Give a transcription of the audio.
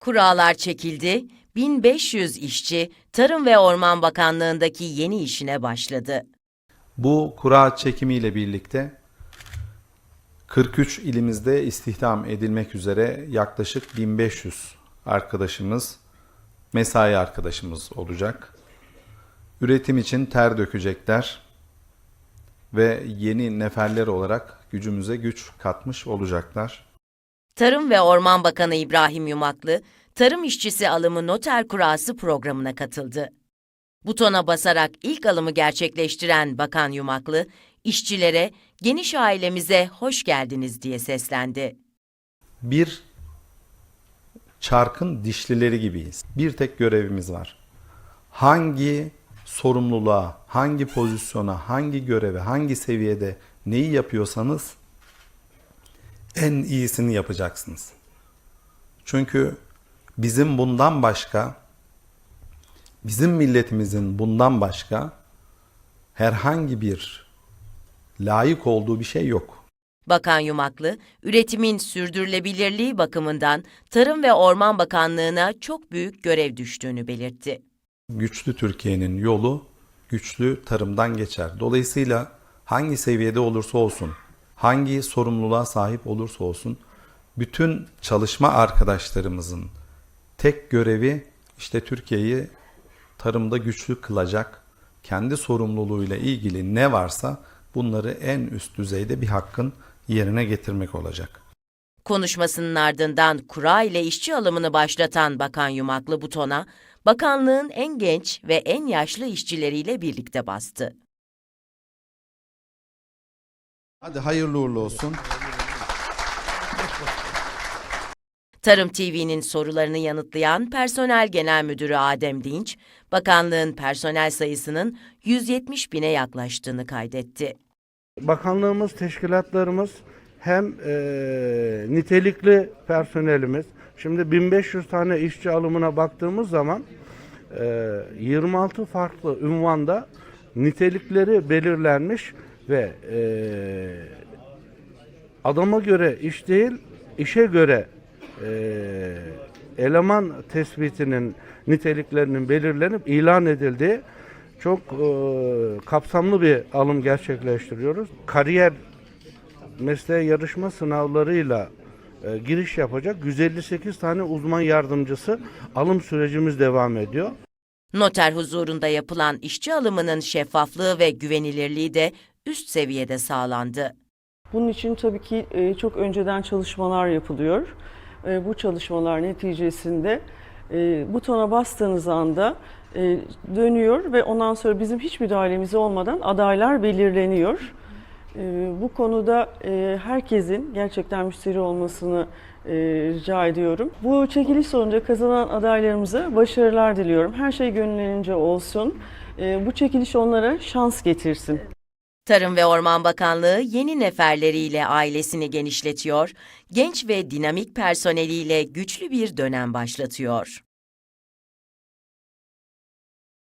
Kurallar çekildi, 1500 işçi Tarım ve Orman Bakanlığı'ndaki yeni işine başladı. Bu kura çekimiyle birlikte 43 ilimizde istihdam edilmek üzere yaklaşık 1500 arkadaşımız, mesai arkadaşımız olacak. Üretim için ter dökecekler ve yeni neferler olarak gücümüze güç katmış olacaklar. Tarım ve Orman Bakanı İbrahim Yumaklı, tarım işçisi alımı noter kurası programına katıldı. Butona basarak ilk alımı gerçekleştiren Bakan Yumaklı, işçilere geniş ailemize hoş geldiniz diye seslendi. Bir çarkın dişlileri gibiyiz. Bir tek görevimiz var. Hangi sorumluluğa, hangi pozisyona, hangi göreve, hangi seviyede neyi yapıyorsanız en iyisini yapacaksınız. Çünkü bizim bundan başka bizim milletimizin bundan başka herhangi bir layık olduğu bir şey yok. Bakan Yumaklı, üretimin sürdürülebilirliği bakımından Tarım ve Orman Bakanlığı'na çok büyük görev düştüğünü belirtti. güçlü Türkiye'nin yolu güçlü tarımdan geçer. Dolayısıyla hangi seviyede olursa olsun, hangi sorumluluğa sahip olursa olsun bütün çalışma arkadaşlarımızın tek görevi işte Türkiye'yi tarımda güçlü kılacak, kendi sorumluluğuyla ilgili ne varsa bunları en üst düzeyde bir hakkın yerine getirmek olacak. Konuşmasının ardından kura ile işçi alımını başlatan Bakan Yumaklı butona, bakanlığın en genç ve en yaşlı işçileriyle birlikte bastı. Hadi hayırlı uğurlu olsun. Tarım TV'nin sorularını yanıtlayan Personel Genel Müdürü Adem Dinç, bakanlığın personel sayısının 170 bine yaklaştığını kaydetti. Bakanlığımız, teşkilatlarımız hem eee, nitelikli personelimiz, şimdi 1500 tane işçi alımına baktığımız zaman eee, 26 farklı ünvanda nitelikleri belirlenmiş ve eee, adama göre iş değil, işe göre eee, eleman tespitinin niteliklerinin belirlenip ilan edildiği çok eee, kapsamlı bir alım gerçekleştiriyoruz. Kariyer mesleğe yarışma sınavlarıyla e, giriş yapacak 158 tane uzman yardımcısı alım sürecimiz devam ediyor. Noter huzurunda yapılan işçi alımının şeffaflığı ve güvenilirliği de üst seviyede sağlandı. Bunun için tabii ki e, çok önceden çalışmalar yapılıyor. E, Bu çalışmalar neticesinde e, butona bastığınız anda dönüyor ve ondan sonra bizim hiç müdahalemiz olmadan adaylar belirleniyor. Bu konuda herkesin gerçekten müşteri olmasını rica ediyorum. Bu çekiliş sonucu kazanan adaylarımıza başarılar diliyorum. Her şey gönüllerince olsun. Bu çekiliş onlara şans getirsin. Tarım ve Orman Bakanlığı yeni neferleriyle ailesini genişletiyor, genç ve dinamik personeliyle güçlü bir dönem başlatıyor.